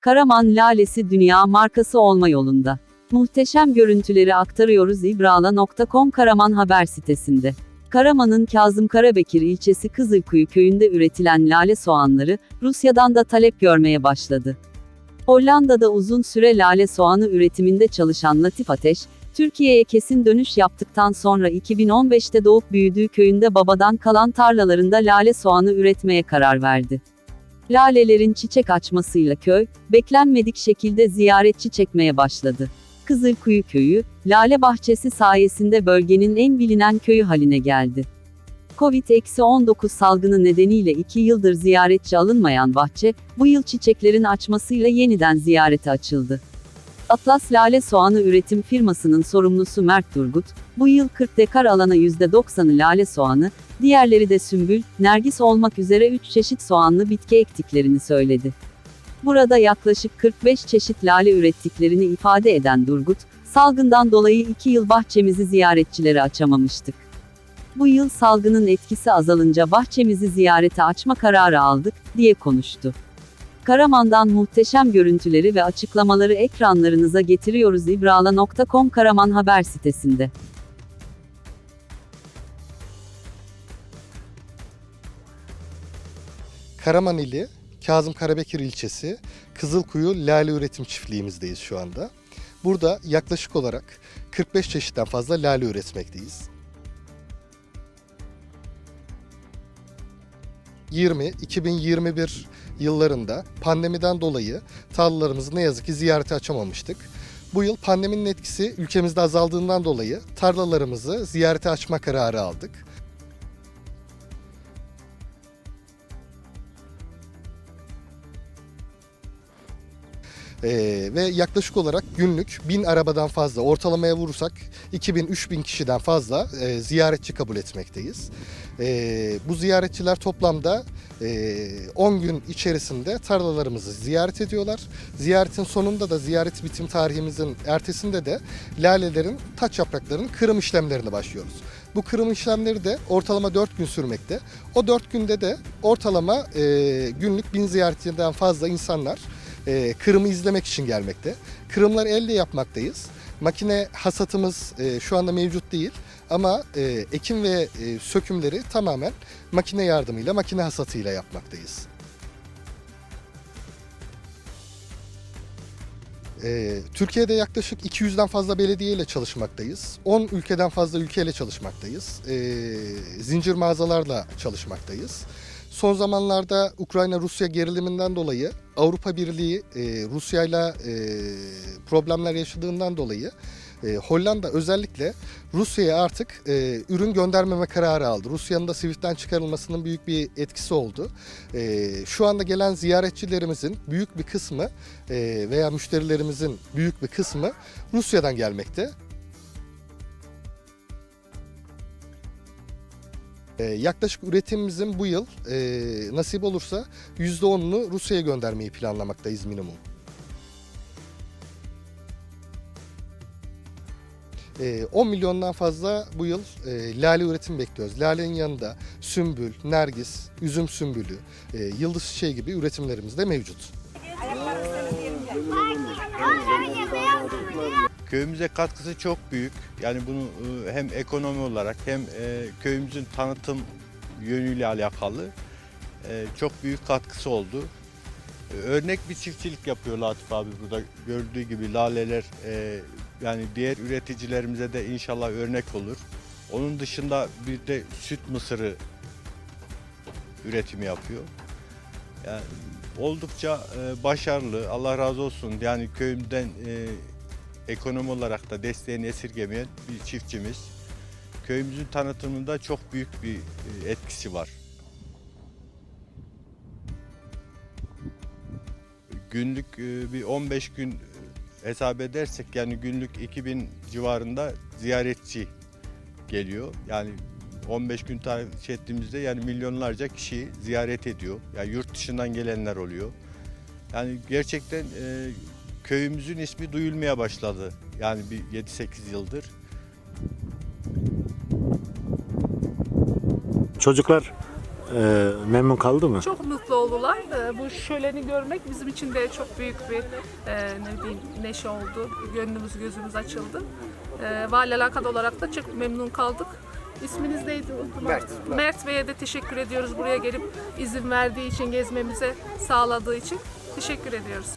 Karaman lalesi dünya markası olma yolunda. Muhteşem görüntüleri aktarıyoruz ibrala.com Karaman haber sitesinde. Karaman'ın Kazım Karabekir ilçesi Kızılkuyu köyünde üretilen lale soğanları, Rusya'dan da talep görmeye başladı. Hollanda'da uzun süre lale soğanı üretiminde çalışan Latif Ateş, Türkiye'ye kesin dönüş yaptıktan sonra 2015'te doğup büyüdüğü köyünde babadan kalan tarlalarında lale soğanı üretmeye karar verdi. Lalelerin çiçek açmasıyla köy, beklenmedik şekilde ziyaretçi çekmeye başladı. Kızılkuyu köyü, lale bahçesi sayesinde bölgenin en bilinen köyü haline geldi. Covid-19 salgını nedeniyle 2 yıldır ziyaretçi alınmayan bahçe, bu yıl çiçeklerin açmasıyla yeniden ziyarete açıldı. Atlas Lale Soğanı Üretim firmasının sorumlusu Mert Durgut, bu yıl 40 dekar alana %90'ı lale soğanı, diğerleri de sümbül, nergis olmak üzere 3 çeşit soğanlı bitki ektiklerini söyledi. Burada yaklaşık 45 çeşit lale ürettiklerini ifade eden Durgut, salgından dolayı 2 yıl bahçemizi ziyaretçilere açamamıştık. Bu yıl salgının etkisi azalınca bahçemizi ziyarete açma kararı aldık, diye konuştu. Karaman'dan muhteşem görüntüleri ve açıklamaları ekranlarınıza getiriyoruz ibrala.com Karaman haber sitesinde. Karaman ili, Kazım Karabekir ilçesi, Kızılkuyu Lale Üretim Çiftliğimizdeyiz şu anda. Burada yaklaşık olarak 45 çeşitten fazla lale üretmekteyiz. 20-2021 yıllarında pandemiden dolayı tarlalarımızı ne yazık ki ziyarete açamamıştık. Bu yıl pandeminin etkisi ülkemizde azaldığından dolayı tarlalarımızı ziyarete açma kararı aldık. Ee, ve yaklaşık olarak günlük 1000 arabadan fazla ortalamaya vurursak 2000-3000 kişiden fazla e, ziyaretçi kabul etmekteyiz. Ee, bu ziyaretçiler toplamda e, 10 gün içerisinde tarlalarımızı ziyaret ediyorlar. Ziyaretin sonunda da ziyaret bitim tarihimizin ertesinde de lalelerin taç yapraklarının kırım işlemlerine başlıyoruz. Bu kırım işlemleri de ortalama 4 gün sürmekte. O 4 günde de ortalama e, günlük 1000 ziyaretçiden fazla insanlar e, kırımı izlemek için gelmekte. Kırımları elle yapmaktayız. Makine hasatımız e, şu anda mevcut değil ama e, ekim ve e, sökümleri tamamen makine yardımıyla, makine hasatıyla yapmaktayız. E, Türkiye'de yaklaşık 200'den fazla belediye ile çalışmaktayız. 10 ülkeden fazla ülkeyle çalışmaktayız. E, zincir mağazalarla çalışmaktayız. Son zamanlarda Ukrayna-Rusya geriliminden dolayı Avrupa Birliği e, Rusya ile problemler yaşadığından dolayı e, Hollanda özellikle Rusya'ya artık e, ürün göndermeme kararı aldı. Rusya'nın da Swift'ten çıkarılmasının büyük bir etkisi oldu. E, şu anda gelen ziyaretçilerimizin büyük bir kısmı e, veya müşterilerimizin büyük bir kısmı Rusya'dan gelmekte. Ee, yaklaşık üretimimizin bu yıl e, nasip olursa %10'unu Rusya'ya göndermeyi planlamaktayız minimum. Ee, 10 milyondan fazla bu yıl e, lale üretim bekliyoruz. Lalenin yanında sümbül, nergis, üzüm sümbülü, e, yıldız çiçeği gibi üretimlerimiz de mevcut. Köyümüze katkısı çok büyük. Yani bunu e, hem ekonomi olarak hem e, köyümüzün tanıtım yönüyle alakalı e, çok büyük katkısı oldu. Örnek bir çiftçilik yapıyor Latif abi burada gördüğü gibi laleler yani diğer üreticilerimize de inşallah örnek olur. Onun dışında bir de süt mısırı üretimi yapıyor. Yani oldukça başarılı. Allah razı olsun. Yani köyümden ekonomi olarak da desteğini esirgemeyen bir çiftçimiz. Köyümüzün tanıtımında çok büyük bir e, etkisi var. Günlük e, bir 15 gün hesap edersek yani günlük 2000 civarında ziyaretçi geliyor. Yani 15 gün takip ettiğimizde yani milyonlarca kişi ziyaret ediyor. Yani yurt dışından gelenler oluyor. Yani gerçekten e, köyümüzün ismi duyulmaya başladı. Yani bir 7-8 yıldır. Çocuklar e, memnun kaldı mı? Çok mutlu oldular. Ee, Bu şöleni görmek bizim için de çok büyük bir e, ne diyeyim neşe oldu. Gönlümüz gözümüz açıldı. Ee, Vali Alakat olarak da çok memnun kaldık. İsminiz neydi? Mert. Mert Bey'e de teşekkür ediyoruz buraya gelip izin verdiği için, gezmemize sağladığı için. Teşekkür ediyoruz.